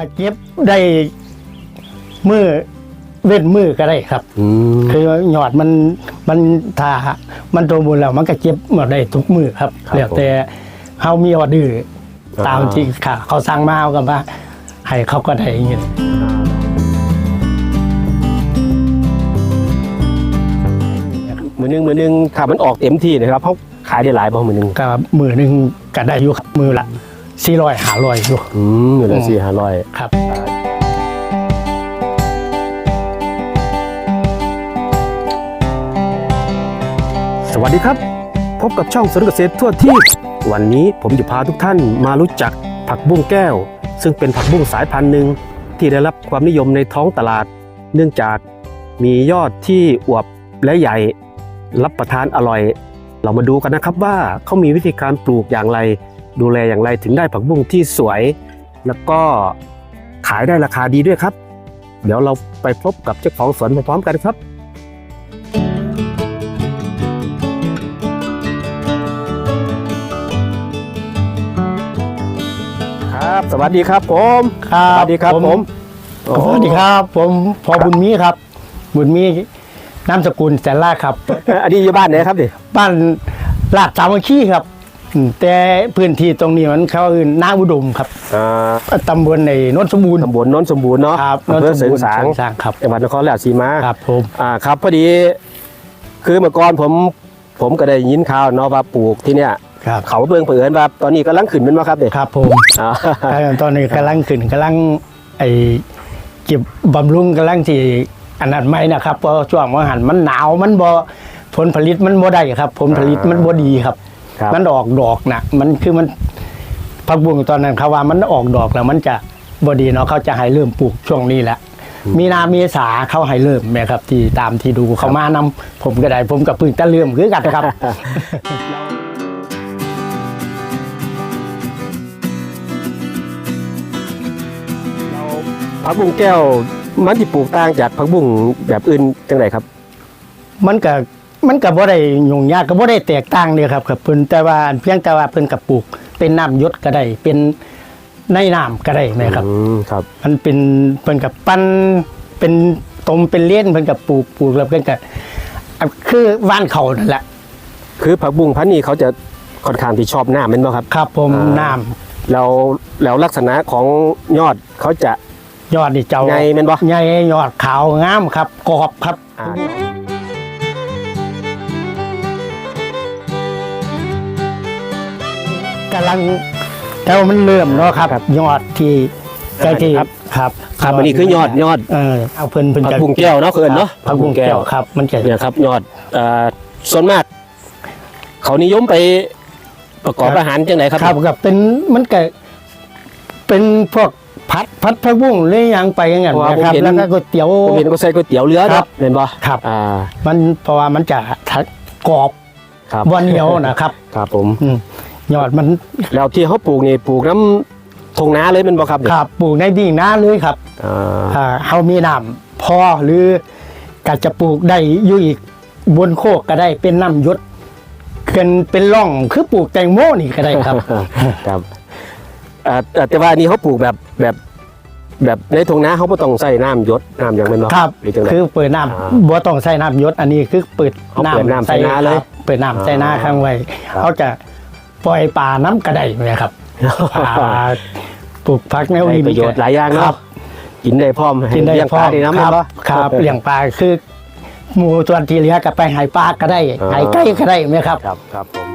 ก็เก็บได้มือเว้นมือก็ได้ครับ อืมคือหยอดมันมันถ้ามันโตบุญแล้วมันก็เก็บหมดได้ทุกมือครับครับแล้วแต่เฮามีออเดื้ออ่าตามที่ค่ะ เขาสั่งมาเอากันว่าให้เขาก็ได้อย่างเงี้ยมือหนึงมือหนึงถ้ามันออกเต็มที่นะครับเขาขายได้หลายบ่มือหนึงก็มือหนึงก็ได้อยู่ครับมือละ สี่ร้อยหาร้อยอยู่ อืมมือละสี่ห้าร้อยครับ สวัสดีครับ พบกับช่องสรุปเกษตรทั่วที่ วันนี้ผมจะพาทุกท่านมารู้จักผักบุ้งแก้ว ซึ่งเป็นผักบุ้งสายพันธุ์หนึ่งที่ได้รับความนิยมในท้องตลาด เนื่องจากมียอดที่อวบและใหญ่ รับประทานอร่อย เรามาดูกันนะครับว่าเขามีวิธีการปลูกอย่างไร ดูแลอย่างไรถึงได้ผักบุ้งที่สวย แล้วก็ขายได้ราคาดีด้วยครับ เดี๋ยวเราไปพบกับเจ้าของสวนพร้อมๆกันครับครับสวัสดีครับผมครับสวัสดีครับผมสวัสดีครับ ผมพอบุญมีครับ บุญมีนามสกุลแสนลาดครับ อันนี้อยู่บ้านไหนครับดิบ้านลาดสามัคคีครับอืม แต่พื้นที่ตรงนี้มันเขาคือนาอุดมครับอ่าตำบลในนนทสมบูรณ์ตำบลโนนสมบูรณ์เนาะครับอำเภอเสริงสางเสริสางครับจังหวัดนครราชสีมาครับผมอ่าครับพอดี คือเมื่อก่อนผมผมก็ได้ยินข่าวเนาะว่าปลูกที่เนี่ยครับเขาเบิ่งเผอิญว่าตอนนี้กำลังขึ้นเป็นว่าครับเด็กครับผมอ่าตอนนี้กำลังขึ้นกำลังไอเก็บบำรุงกำลังที่อันนั้นไม่นะครับเพราะช่วงว่าหันมันหนาวมันบ่ผลผลิตมันบ่ได้ครับ ผลผลิตมันบ่ดีครับ ครับมันออกดอกนะมันคือมันผักบุ้งตอนนั้นเขาว่ามันออกดอกแล้ว มันจะบดีเนาะเขาจะให้เริ่มปลูกช่วงนี้แหละมีนาเมษาเขาให้เริ่มแม่ครับที่ตามที่ดูเขามานำผมก็ได้ผมกับพึ่งตะเริ่มคือกันครับ ผักบุ้งแก้วมันที่ปลูกต่างจากผักบุ้งแบบอื่นจังไรครับ มันก็ มันก็บ่ได้ยุ่งยากก็บ่ได้แตกต่างเลยครับครับเพิ่นแต่ว่าเพียงแต่ว่าเพิ่นกับปลูก เป็นน้ำหยศก็ได้เป็นในน้ำก็ได้แม่ครับ อืมครับ มันเป็นเพิ่นกับปั้นเป็นตมเป็นเลี้ยนเพิ่นกับปลูกปลูกแล้วเพิ่นก็อะคือว่านเขานั่นแหละคือผักบุ้งพันธุ์นี้เขาจะค่อนข้างที่ชอบน้ำเป็นป่ะครับ ครับ ผมอ่า น้แล้วแล้วลักษณะของยอดเขาจะำยอดนี่เจ้าไงแม่นบ่ใหญ่ยอดขาวงามครับกรอบครับ อ่า ลังแต่ว่ามันเริ่มเนาะครับ ยอดที่ใกล้ที่ครับครับอันนี้คือยอดยอดเออเอาเพิ่นเพิ่นผักจะบุ้งแก้วเนาะเคินเนาะผักบุ้งแก้วครับ มันจะเนี่ยครับ ยอดเอ่อส่วนมาก เขานิยมไปประกอบอาหารจังไหนครับครับกับเป็นมันก็เป็นพวกผัดผัดผักบุ้งหรือหยังไปอย่างเงี้ยนะครับแล้วก็ก๋วยเตี๋ยวผมเห็นก็ใส่ก๋วยเตี๋ยวเรือครัเนาะบเห็นป่ะครับอ่ามันเพราะว่ามันจะทัดกรอบครับบเหนียวนะครับ ครับผมอืม ยอดมันแล้วที่เขาปลูกนี่ปลูกน้ำทงนาเลยแมันบ่ครับครับปลูกในดิ่งนาเลยครับอ่าอ่าเฮามีน้ำพอหรือก็จะปลูกได้อยู่อีกบนโคกก็ได้เป็นน้ำหยศเกินเป็นร่องคือปลูกแตงโมนี่ก็ได้ครับ ครับอ่าแต่แต่ว่าอันนี้เขาปลูกแบบแบบแบบในทงนาเขาไม่ต้องใส่น้ำหยศน้ำอย่างเป็นบ่ครับ หรือจังได คือเปิดน้อ่าำบัวต้องใส่น้ำหยศอันนี้คือเปิดเอาเปิดน้ำใส่นาเลยครับเปิดน้ำใส่นาอ่าข้างไว้ ครับ เขาจะ ปล่อยปลาน้ำกระไดไหมครับปลาปลูกพักแนวได้ริมประโยชน์หลายอย่างครัเนาะบกินได้พร้อมให้กินได้เลี้ยงพปอลาได้น้ำคแม่รันบบ่ครับเลี้ยงปลาคือหมูตัวที่เหลี้ยงกับไปใหายปลาก็ได้อ่าใหายไก่ก็ได้ไหมครับครับครับผม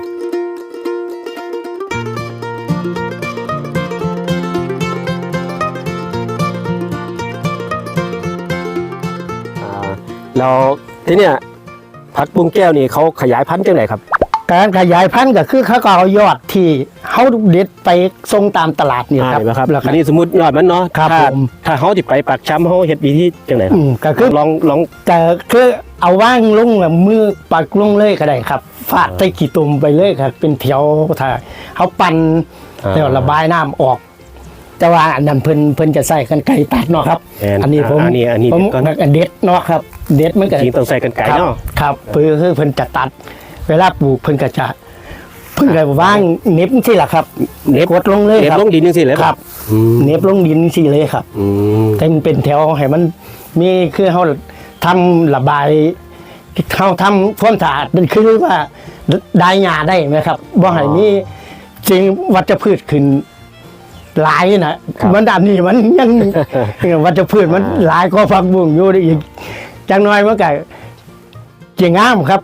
อ่าแล้วทีเนี้ยผักบุ้งแก้วนี่เขาขยายพันธุ์จังไหนครับ การขยายพันธุ์ก็คือเขาก็เอายอดที่เขาเด็ดไปส่งตามตลาดนี่ครับใช่ไหมครับแล้วก็ อันนี้สมมติยอดมันเนาะครับถ้าผม ถ้าเขาติไปปักช้ำเขาเฮ็ดวิธีจังไหนครัอืบมก็คือลองลองแต่คือเอาว่างลงแล้วมือปักลงเลยก็ได้ครับฟาดใส่ขี้ตุ่มไปเลยครับ เป็นแถวถ้าเขาปั่นอ่าแล้วระบายน้ำออก แต่ว่าอันนั้นเพิ่นเพิ่นจะใส่กันไก่ตัดเนาะครับ แม่นอันนี้ผมอันนี้อันนี้ผมเดี๋ยวก่อนอันเด็ดเนาะครับ เด็ดมันก็ จริงต้องใส่กันไก่ครับเนาะครับคือคือเพิ่นจะตัด เวลาปลูกเพิ่นก็จะเพิ่งได้ว่างเน็บสิล่ะครับเน็บ กดลงเลยเน็บครับ ลงดินจังซี่เลยครับ อืมเน็บลงดินสิเลยครับ อืมแต่มันเป็นแถวให้มันมีคือเขาทำระบายเขาทำความสะอาดเป็นคือว่าได้หญ้าได้ไหมครับบ่ให้มีสิ่งวัชพืชขึ้นหลายนะมันดานนี้มันยัง วัชพืชมันหลายก็ฟักบุ้งอยู่ได้อีกจังน้อยมันก็จะงามครับ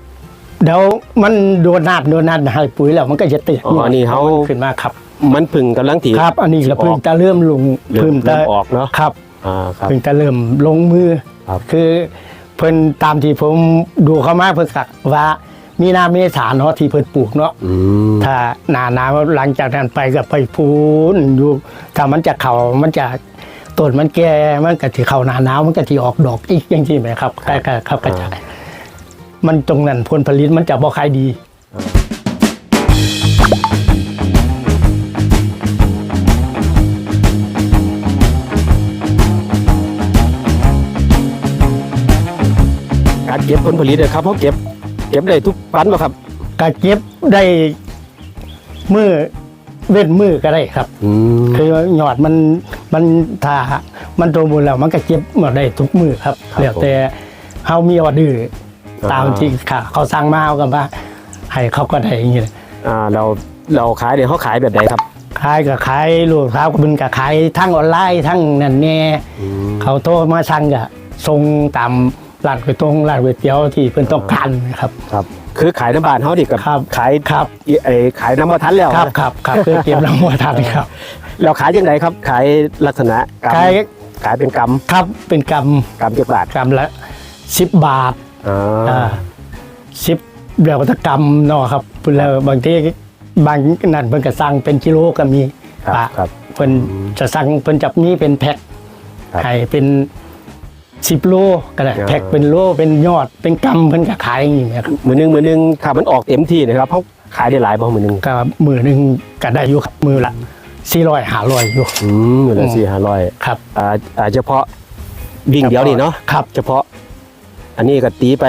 เดี๋ยวมันโดนน้ำโดนน้ำให้ปุ๋ยแล้วมันก็จะติดอ๋อนี่เขา ขึ้นมาครับ มันพึ่งกำลังถีครับ อันนี้เราเพิ่งจะเริ่มลงเริ่เพิ่มงจะเริ่มออกเนาะครับ อ่าครับ เพิ่งจะเริ่มลงมือครับ คือเพิ่นตามที่ผมดูเขามาเพิ่นกัว่ามีนาเมษาเนาะที่เพิ่นปลูกเนาะ อืม ถ้าหนาหนาวหลังจากนั้นไปก็ไปพูนอยู่ถ้ามันจะเขามันจะต้นมันแก่มันก็ที่เขาหนาหนาวมันก็ที่ออกดอกอีกอย่างที่ไหมครับก็ก็ครับก็จะ มันตรงนั้นผลผลิตมันจะบ่ขายดีการเก็บผลผลิตเนยครับเขาเก็บ เก็บได้ทุกปันป่ะครับก็เก็บได้มือเว้นมือก็ได้ครับ อืมคือหยอดมันมันถ้ามันตรงมูลแล้วมันก็เก็บหมดได้ทุกมือครับครับแล้วแต่เฮามีออเดื้ออ่า ตามที่ค่ะเขาสั่งมาเอากันว่าให้เขาก็ได้อย่างนี้อ่าเราเราขายเนี่ยเขาขายแบบไหนครับขายก็ขายลูกค้าก็เป็นก็ขายทั้งออนไลน์ทั้งนั่นแน่อืมเขาโทรมาสั่งก็ส่งตามร้านก๋วยตงร้านก๋วยเตี๋ยวที่เพิ่นต้องการนะครับครับ คือขายน้ำบานเขาดิกับครับขายครับไอ้ขายน้ำมาทันแล้วครับครับครับเพื่อเก็บรางวัลทันครับ เราขายยังไงครับ ขายลักษณะกำขายขายเป็นกครับเป็นกำกำเจ็บบาทำกำละสิบบาท อ่าอ่าสิบเรียกวัตกรรมเนาะครับแล้วบางทีบางนั่นเพิ่นก็สั่งเป็นกิโลก็มีครับปะครับ เพิ่นจะสั่งเพิ่นจับนี้เป็นแพ็คครับให้เป็นสิบโลก็ได้ครับแพ็คเป็นโลเป็นยอดเป็นกำเพิ่นก็ขายอย่างนี้ครับมือหนึงมือหนึงถ้ามันออกเต็มที่นะครับเขาขายได้หลายบ่มือหนึงก็มือหนึงก็ได้อยู่ครับมือละ400 500อยู่ อืมมือละสี่ห้าร้อยครับ อ่าอ่าเฉพาะวิ่งเดียวนี่เนาะครับ เฉพาะ อันนี้ก็ตีไป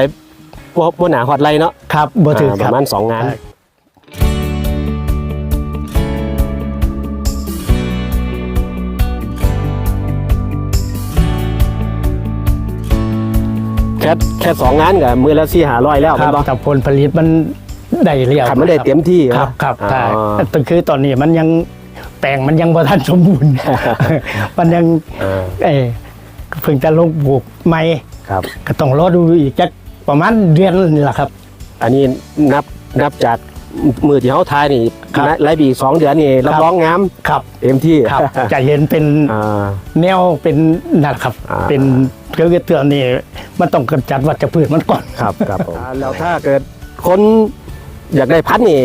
พวกพวกหนาฮอดไลเนาะครับบ่ถึงอ่าคปรับ ระมาณสองงานแค่แค่สองงานกับมือละสี่หาร้อยแล้วคมัรันบบ่แต่ผลผลิตมันได้เรียวขับมันได้เต็มที่ครับครับอ่าแต่แต่คือตอนนี้มันยังแปลงมันยังบ่ทันสมบูรณ์ มันยังอ่าเอ้เพิ่งจะลงปลูกใหม่ ครับก็ต้องรอดูอีกจักประมาณเดือนนี่แหละครับ อันนี้นับนับจากมือที่เขาทายนี่ครับไล่บีสองเดือนนี่รับครับ รองงามครับ เต็มที่ครับ จะเห็นเป็นอ่า แนวเป็นนั่นครับ อ่า เป็นเกลือเตือนนี่มันต้องกำจัดวัชพืชมันก่อน ครับครับผมอ่าแล้วถ้าเกิดคนอยากได้พันธุ์นี่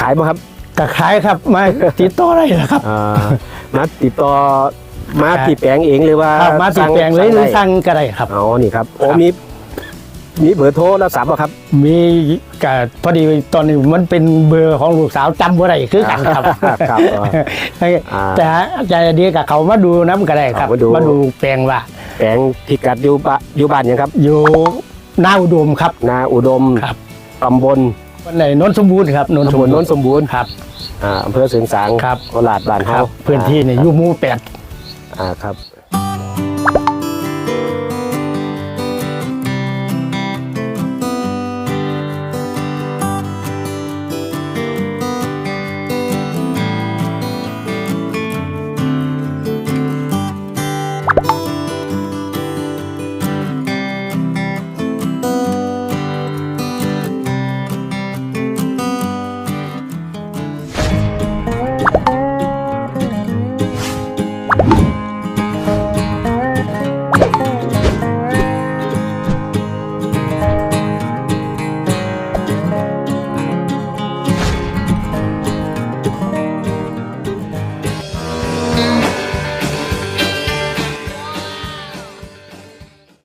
ขายไหมครับก็ขายครับมาติดต่อได้เหรอครับ อ่ามาติดต่อ มาครับที่แปลงเองหรือว่าครับมาติดแปลงเลยหรือได้สั่งก็ได้ครับอ๋อนี่ครับโอ้ครับมีมีเบอร์โทรแล้วสามป่ะครับ มีก็พอดีตอนนี้มันเป็นเบอร์ของลูกสาวจำบ่ได้คือกันครับครับอ่าแต่ใจดีกับเขามาดูน้ำก็ได้ครับเอามาดูมาดูแปลงว่า แปลงพิกัดอยู่บ้านอยู่บ้านยังครับ อยู่หน้าอุดมครับ นาอุดมครับตำบลวันไหนนนท์สมบูรณ์ครับนนท์สตำมบบูลรณ์โน้นสมบูรณ์ครับอ่าอำเภอเสริงสางครับโคราชบ้านคเฮารับพื้นที่เนี่ยอยู่หมู่แปด อ่าครับ